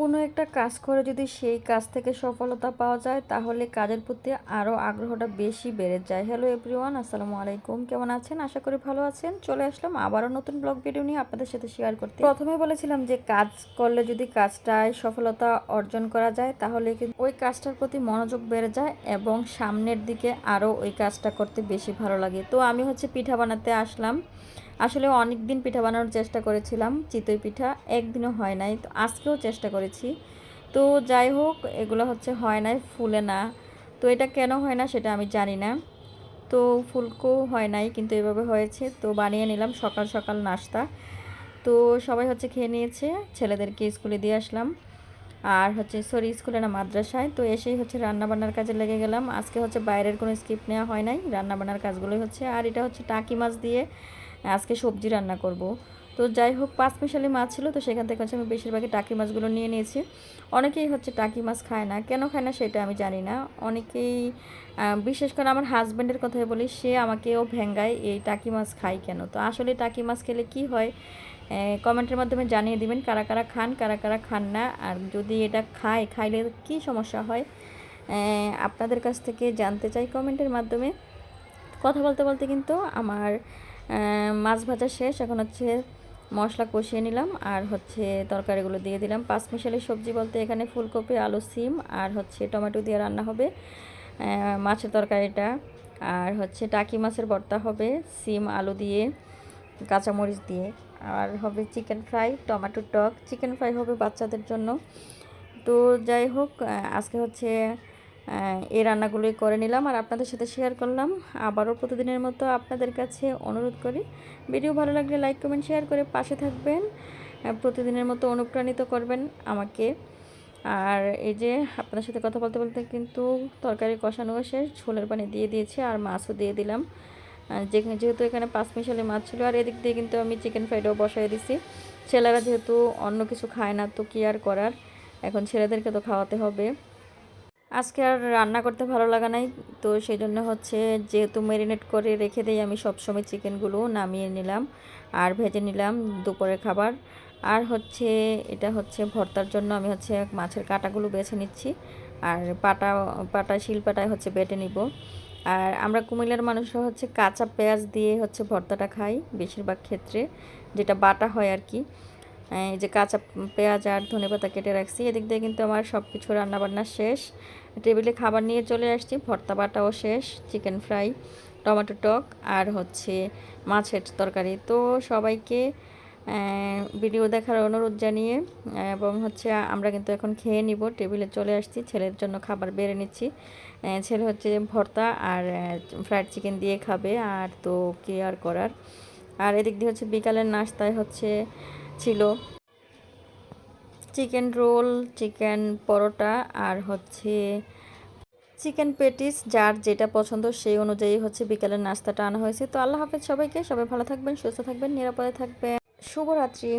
কোনো একটা কাজ করে যদি সেই কাজ থেকে সফলতা পাওয়া যায়, তাহলে কাজের প্রতি আরও আগ্রহটা বেশি বেড়ে যায়। হ্যালো এভরিওয়ান আসসালামু আলাইকুম। কেমন আছেন? আশা করি ভালো আছেন। চলে আসলাম আবারও নতুন ব্লগ ভিডিও নিয়ে আপনাদের সাথে শেয়ার করতে। প্রথমে বলেছিলাম যে, কাজ করলে যদি কাজটায় সফলতা অর্জন করা যায়, তাহলে কিন্তু ওই কাজটার প্রতি মনোযোগ বেড়ে যায় এবং সামনের দিকে আরও ওই কাজটা করতে বেশি ভালো লাগে। তো আমি হচ্ছে পিঠা বানাতে আসলাম। আসলে অনেক দিন পিঠা বানানোর চেষ্টা করেছিলাম, চিতই পিঠা, একদিনও হয় নাই, তো আজকেও চেষ্টা করেছি। তো যাই হোক, এগুলো হচ্ছে হয় নাই, ফুলে না। তো এটা কেন হয় না সেটা আমি জানি না। তো ফুলকো হয় নাই, কিন্তু এভাবে হয়েছে। তো বানিয়ে নিলাম সকাল সকাল নাস্তা। তো সবাই হচ্ছে খেয়ে নিয়েছে, ছেলেদেরকে স্কুলে দিয়ে আসলাম। আর হচ্ছে সরি, স্কুলে না, মাদ্রাসায়। তো এসেই হচ্ছে রান্নাবান্নার কাজে লেগে গেলাম। আজকে হচ্ছে বাইরের কোনো স্কিপ নেওয়া হয় নাই, রান্নাবান্নার কাজগুলোই হচ্ছে। আর এটা হচ্ছে টাকি মাছ দিয়ে আজকে সবজি রান্না করব। তো যাই হোক, পাঁচ মিশালি মাছ ছিল, তো সেখান থেকে হচ্ছে আমি বেশিরভাগই টাকি মাছগুলো নিয়ে নিয়েছি। অনেকেই হচ্ছে টাকি মাছ খায় না। কেন খায় না সেটা আমি জানি না। অনেকেই বিশেষ করে আমার হাজব্যান্ডের কথাই বলি, সে আমাকেও ভেঙ্গায় এই টাকি মাছ খায় কেন? তো আসলে টাকি মাছ খেলে কি হয় কমেন্টের মাধ্যমে জানিয়ে দিবেন কারা কারা খান, কারা কারা খান না। আর যদি এটা খায়, খাইলে কি সমস্যা হয় আপনাদের কাছ থেকে জানতে চাই কমেন্টের মাধ্যমে। কথা বলতে বলতে কিন্তু আমার মাছ ভাজা শেষ। এখন হচ্ছে মশলা কষিয়ে নিলাম আর হচ্ছে তরকারিগুলো দিয়ে দিলাম। পাঁচ মিশালি সবজি বলতে এখানে ফুলকপি, আলু, সিম আর হচ্ছে টমেটো দিয়ে রান্না হবে মাছের তরকারিটা। আর হচ্ছে টাকি মাছের ভর্তা হবে, সিম, আলু দিয়ে, কাঁচামরিচ দিয়ে। আর হবে চিকেন ফ্রাই, টমেটো টক। চিকেন ফ্রাই হবে বাচ্চাদের জন্য। তো যাই হোক আজকে হচ্ছে এই রান্নাগুলোই করে নিলাম আর আপনাদের সাথে শেয়ার করলাম। আবারও প্রতিদিনের মতো আপনাদের কাছে অনুরোধ করি, ভিডিও ভালো লাগলে লাইক কমেন্ট শেয়ার করে পাশে থাকবেন। প্রতিদিনের মতো অনুপ্রাণিত করবেন আমাকে। আর এই যে আপনাদের সাথে কথা বলতে বলতে কিন্তু তরকারি কষানো শেষ, ঝোলের পানি দিয়ে দিয়েছি আর মাছও দিয়ে দিলাম। যেহেতু এখানে পাঁচ মিশালি মাছ ছিল আর এদিক দিয়ে কিন্তু আমি চিকেন ফ্রাইডও বসাই দিছি। ছেলেরা যেহেতু অন্য কিছু খায় না তো কি আর করার? এখন ছেলেদেরকে তো খাওয়াতে হবে। আজকে আর রান্না করতে ভালো লাগা নাই, তো সেই জন্য হচ্ছে যেহেতু ম্যারিনেট করে রেখে দিই, আমি সবসময় চিকেনগুলো নামিয়ে নিলাম আর ভেজে নিলাম দুপুরের খাবার। আর হচ্ছে এটা হচ্ছে ভর্তার জন্য আমি হচ্ছে মাছের কাটাগুলো বেছে নিচ্ছি আর পাটা পাটা শিলপাটায় হচ্ছে বেটে নিব। আর আমরা কুমিল্লার মানুষরা হচ্ছে কাঁচা পেঁয়াজ দিয়ে হচ্ছে ভর্তাটা খাই বেশিরভাগ ক্ষেত্রে, যেটা বাটা হয় আর কি। এই যে কাঁচা পেঁয়াজ আর ধনে পাতা কেটে রাখছি। এদিক দিয়ে কিন্তু আমার সব কিছু রান্নাবান্না শেষ। টেবিলে খাবার নিয়ে চলে আসছি। ভর্তা বাটাও শেষ, চিকেন ফ্রাই, টমেটো টক আর হচ্ছে মাছের তরকারি। তো সবাইকে ভিডিও দেখার অনুরোধ জানিয়ে, এবং হচ্ছে আমরা কিন্তু এখন খেয়ে নিব। টেবিলে চলে আসছি, ছেলের জন্য খাবার বেড়ে নিচ্ছি। ছেলে হচ্ছে ভর্তা আর ফ্রাইড চিকেন দিয়ে খাবে। আর তো কি আর করার? আর এদিক দিয়ে হচ্ছে বিকালের নাস্তায় হচ্ছে ছিল। চিকেন রোল, চিকেন পরোটা আর হচ্ছে চিকেন পেটিস, যার যেটা পছন্দ সেই অনুযায়ী হচ্ছে বিকালের নাস্তাটা আনা হয়েছে। তো আল্লাহ হাফেজ সবাইকে, সবাই ভালো থাকবেন, সুস্থ থাকবেন, নিরাপদে থাকবেন। শুভরাত্রি।